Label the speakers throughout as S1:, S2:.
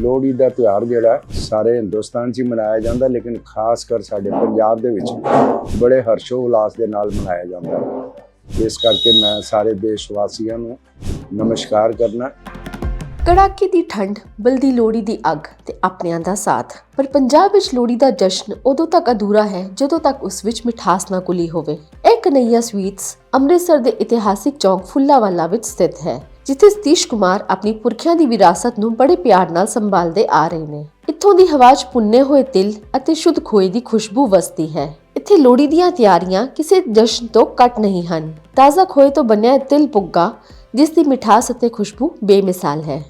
S1: ਲੋਹੜੀ ਦਾ ਤਿਉਹਾਰ ਜਿਹੜਾ ਸਾਰੇ ਹਿੰਦੁਸਤਾਨ 'ਚ ਹੀ ਮਨਾਇਆ ਜਾਂਦਾ, ਲੇਕਿਨ ਖਾਸ ਕਰ ਸਾਡੇ ਪੰਜਾਬ ਦੇ ਵਿੱਚ ਬੜੇ ਹਰਸ਼ੋ ਉਲਾਸ ਦੇ ਨਾਲ ਮਨਾਇਆ ਜਾਂਦਾ। ਹੈ ਇਸ ਕਰਕੇ ਮੈਂ ਸਾਰੇ ਦੇਸ਼ ਵਾਸੀਆਂ ਨੂੰ ਨਮਸਕਾਰ ਕਰਨਾ।
S2: ਕੜਾਕੇ ਦੀ ਠੰਡ, ਬਲਦੀ ਲੋੜੀ ਦੀ ਅੱਗ ਤੇ ਆਪਣਿਆਂ ਦਾ ਸਾਥ। ਪਰ ਪੰਜਾਬ ਵਿੱਚ ਲੋੜੀ ਦਾ ਜਸ਼ਨ ਉਦੋਂ ਤੱਕ ਅਧੂਰਾ ਹੈ ਜਦੋਂ ਤੱਕ ਉਸ ਵਿੱਚ ਮਿਠਾਸ ਨਾ ਕੁਲੀ ਹੋਵੇ। ਇਹ ਕਨਈਆ ਸਵੀਟਸ ਅੰਮ੍ਰਿਤਸਰ ਦੇ ਇਤਿਹਾਸਿਕ ਚੌਂਕ ਫੁੱਲਾਵਾਲਾ ਵਿੱਚ ਸਥਿਤ ਹੈ। ਜਿੱਥੇ ਸਤੀਸ਼ ਕੁਮਾਰ ਆਪਣੀ ਪੁਰਖਿਆਂ ਦੀ ਵਿਰਾਸਤ ਨੂੰ ਬੜੇ ਪਿਆਰ ਨਾਲ ਸੰਭਾਲਦੇ ਆ ਰਹੇ ਨੇ। ਇੱਥੋਂ ਦੀ ਹਵਾ 'ਚ ਪੁੰਨੇ ਹੋਏ ਤਿਲ ਅਤੇ ਸ਼ੁੱਧ ਖੋਏ ਦੀ ਖੁਸ਼ਬੂ ਵਸਦੀ ਹੈ। ਇੱਥੇ ਲੋੜੀ ਦੀਆਂ ਤਿਆਰੀਆਂ ਕਿਸੇ ਜਸ਼ਨ ਤੋਂ ਘੱਟ ਨਹੀਂ ਹਨ। ਤਾਜ਼ਾ ਖੋਏ ਤੋਂ ਬਣਿਆ ਤਿਲ ਪੁੱਗਾ, ਜਿਸ ਦੀ ਮਿਠਾਸ ਅਤੇ ਖੁਸ਼ਬੂ ਬੇਮਿਸਾਲ ਹੈ।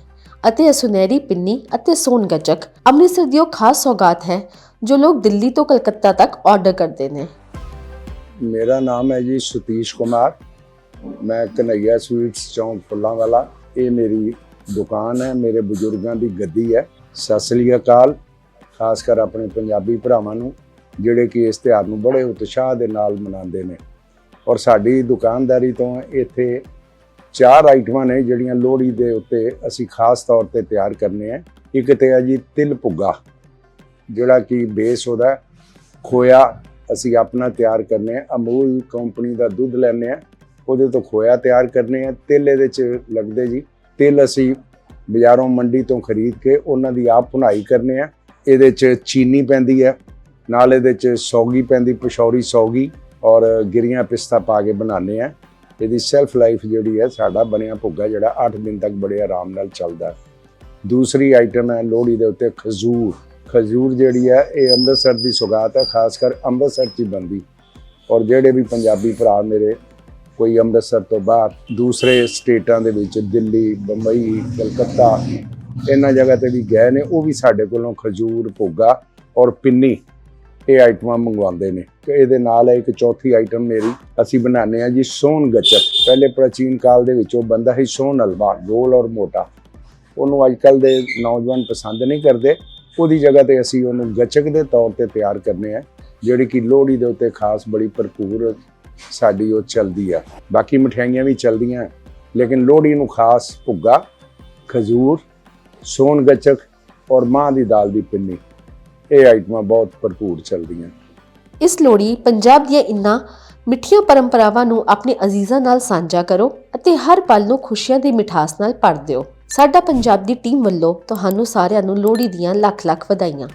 S2: ਅਤੇ ਇਹ ਸੁਨਹਿਰੀ ਪਿੰਨੀ ਅਤੇ ਸੋਨ ਗੱਚਕ ਅੰਮ੍ਰਿਤਸਰ ਦੀ ਉਹ ਖਾਸ ਸੌਗਾਤ ਹੈ, ਜੋ ਲੋਕ ਦਿੱਲੀ ਤੋਂ ਕਲਕੱਤਾ ਤੱਕ ਆਰਡਰ ਕਰਦੇ ਨੇ।
S1: ਮੇਰਾ ਨਾਮ ਹੈ ਜੀ ਸਤੀਸ਼ ਕੁਮਾਰ। ਮੈਂ ਕਨਈਆ ਸਵੀਟਸ ਚੌਂਕ ਫੁੱਲਾਂ ਵਾਲਾ। ਇਹ ਮੇਰੀ ਦੁਕਾਨ ਹੈ, ਮੇਰੇ ਬਜ਼ੁਰਗਾਂ ਦੀ ਗੱਦੀ ਹੈ। ਸਤਿ ਸ੍ਰੀ ਅਕਾਲ, ਖਾਸ ਕਰ ਆਪਣੇ ਪੰਜਾਬੀ ਭਰਾਵਾਂ ਨੂੰ, ਜਿਹੜੇ ਕਿ ਇਸ ਤਿਉਹਾਰ ਨੂੰ ਬੜੇ ਉਤਸ਼ਾਹ ਦੇ ਨਾਲ ਮਨਾਉਂਦੇ ਨੇ। ਔਰ ਸਾਡੀ ਦੁਕਾਨਦਾਰੀ ਤੋਂ ਇੱਥੇ ਚਾਰ ਆਈਟਮਾਂ ਨੇ, ਜਿਹੜੀਆਂ ਲੋਹੜੀ ਦੇ ਉੱਤੇ ਅਸੀਂ ਖਾਸ ਤੌਰ ਤੇ ਤਿਆਰ ਕਰਨੇ ਆ। ਇੱਕ ਤੇ ਹੈ ਜੀ ਤਿਲ ਭੁੱਗਾ, ਜਿਹੜਾ ਕਿ ਬੇਸ ਉਹਦਾ ਖੋਇਆ ਅਸੀਂ ਆਪਣਾ ਤਿਆਰ ਕਰਨੇ ਆ। ਅਮੂਲ ਕੰਪਨੀ ਦਾ ਦੁੱਧ ਲੈਣੇ ਆ। ਉਹਦੇ ਤੋਂ ਖੋਇਆ ਤਿਆਰ ਕਰਨੇ ਆ। ਤਿਲ ਇਹਦੇ ਚ ਲੱਗਦੇ ਜੀ। ਤਿਲ ਅਸੀਂ ਬਾਜ਼ਾਰੋਂ ਮੰਡੀ ਤੋਂ ਖਰੀਦ ਕੇ ਉਹਨਾਂ ਦੀ ਆਪ ਭੁਨਾਈ ਕਰਨੇ ਆ। ਇਹਦੇ ਚ ਚੀਨੀ ਪੈਂਦੀ ਹੈ ਨਾਲ ਇਹਦੇ ਚ ਸੌਗੀ ਪੈਂਦੀ ਪਸ਼ੌਰੀ ਸੌਗੀ ਔਰ ਗਿਰੀਆਂ ਪਿਸਤਾ ਪਾ ਕੇ ਬਣਾਉਂਦੇ ਆ। ਇਹਦੀ ਸੈਲਫ ਲਾਈਫ ਜਿਹੜੀ ਹੈ ਸਾਡਾ ਬਣਿਆ ਭੁੱਗਾ ਜਿਹੜਾ 8 ਦਿਨ ਤੱਕ ਬੜੇ ਆਰਾਮ ਨਾਲ ਚੱਲਦਾ। ਦੂਸਰੀ ਆਈਟਮ ਹੈ ਲੋਹੜੀ ਦੇ ਉੱਤੇ ਖਜੂਰ। ਖਜੂਰ ਜਿਹੜੀ ਹੈ ਇਹ ਅੰਮ੍ਰਿਤਸਰ ਦੀ ਸੁਗਾਤ ਹੈ ਖਾਸ ਕਰ ਅੰਮ੍ਰਿਤਸਰ 'ਚ ਹੀ ਬਣਦੀ। ਔਰ ਜਿਹੜੇ ਵੀ ਪੰਜਾਬੀ ਭਰਾ ਮੇਰੇ ਕੋਈ ਅੰਮ੍ਰਿਤਸਰ ਤੋਂ ਬਾਹਰ, ਦੂਸਰੇ ਸਟੇਟਾਂ ਦੇ ਵਿੱਚ, ਦਿੱਲੀ, ਬੰਬਈ, ਕਲਕੱਤਾ, ਇਹਨਾਂ ਜਗ੍ਹਾ ਤੇ ਵੀ ਗਏ ਨੇ, ਉਹ ਵੀ ਸਾਡੇ ਕੋਲੋਂ ਖਜੂਰ, ਭੁੱਗਾ ਔਰ ਪਿੰਨੀ ਇਹ ਆਈਟਮਾਂ ਮੰਗਵਾਉਂਦੇ ਨੇ। ਤੇ ਇਹਦੇ ਨਾਲ ਹੈ ਇੱਕ ਚੌਥੀ ਆਈਟਮ ਮੇਰੀ ਅਸੀਂ ਬਣਾਉਂਦੇ ਆ ਜੀ ਸੋਨ ਗੱਚਕ। ਪਹਿਲੇ ਪ੍ਰਾਚੀਨ ਕਾਲ ਦੇ ਵਿੱਚ ਉਹ ਬੰਦਾ ਸੀ ਸੋਨ ਹਲਵਾ, ਗੋਲ ਔਰ ਮੋਟਾ। ਉਹਨੂੰ ਅੱਜ ਕੱਲ ਦੇ ਨੌਜਵਾਨ ਪਸੰਦ ਨਹੀਂ ਕਰਦੇ। ਉਹਦੀ ਜਗ੍ਹਾ ਤੇ ਅਸੀਂ ਉਹਨੂੰ ਗੱਚਕ ਦੇ ਤੌਰ ਤੇ ਤਿਆਰ ਕਰਨੇ ਆ, ਜਿਹੜੀ ਕਿ ਲੋਹੜੀ ਦੇ ਉੱਤੇ ਖਾਸ ਬੜੀ ਭਰਪੂਰ ਸਾਡੀ ਉਹ ਚੱਲਦੀ ਆ। ਬਾਕੀ ਮਠਿਆਈਆਂ ਵੀ ਚੱਲਦੀਆਂ, ਲੇਕਿਨ ਲੋਹੜੀ ਨੂੰ ਖਾਸ ਭੁੱਗਾ, ਖਜੂਰ, ਸੋਨ ਗੱਚਕ ਔਰ ਮਾਂ ਦੀ ਦਾਲ ਦੀ ਪਿੰਨੀ, ਇਹ ਆਈਟਮਾਂ ਬਹੁਤ ਭਰਪੂਰ ਚੱਲਦੀਆਂ।
S2: ਇਸ ਲੋੜੀ ਪੰਜਾਬ ਦੀਆਂ ਇਨ੍ਹਾਂ ਮਿੱਠੀਆਂ ਪਰੰਪਰਾਵਾਂ ਨੂੰ ਆਪਣੇ ਅਜ਼ੀਜ਼ਾਂ ਨਾਲ ਸਾਂਝਾ ਕਰੋ ਅਤੇ ਹਰ ਪਲ ਨੂੰ ਖੁਸ਼ੀਆਂ ਦੀ ਮਿਠਾਸ ਨਾਲ ਭਰ ਦਿਓ। ਸਾਡਾ ਪੰਜਾਬ ਦੀ ਟੀਮ ਵੱਲੋਂ ਤੁਹਾਨੂੰ ਸਾਰਿਆਂ ਨੂੰ ਲੋਹੜੀ ਦੀਆਂ ਲੱਖ ਲੱਖ ਵਧਾਈਆਂ।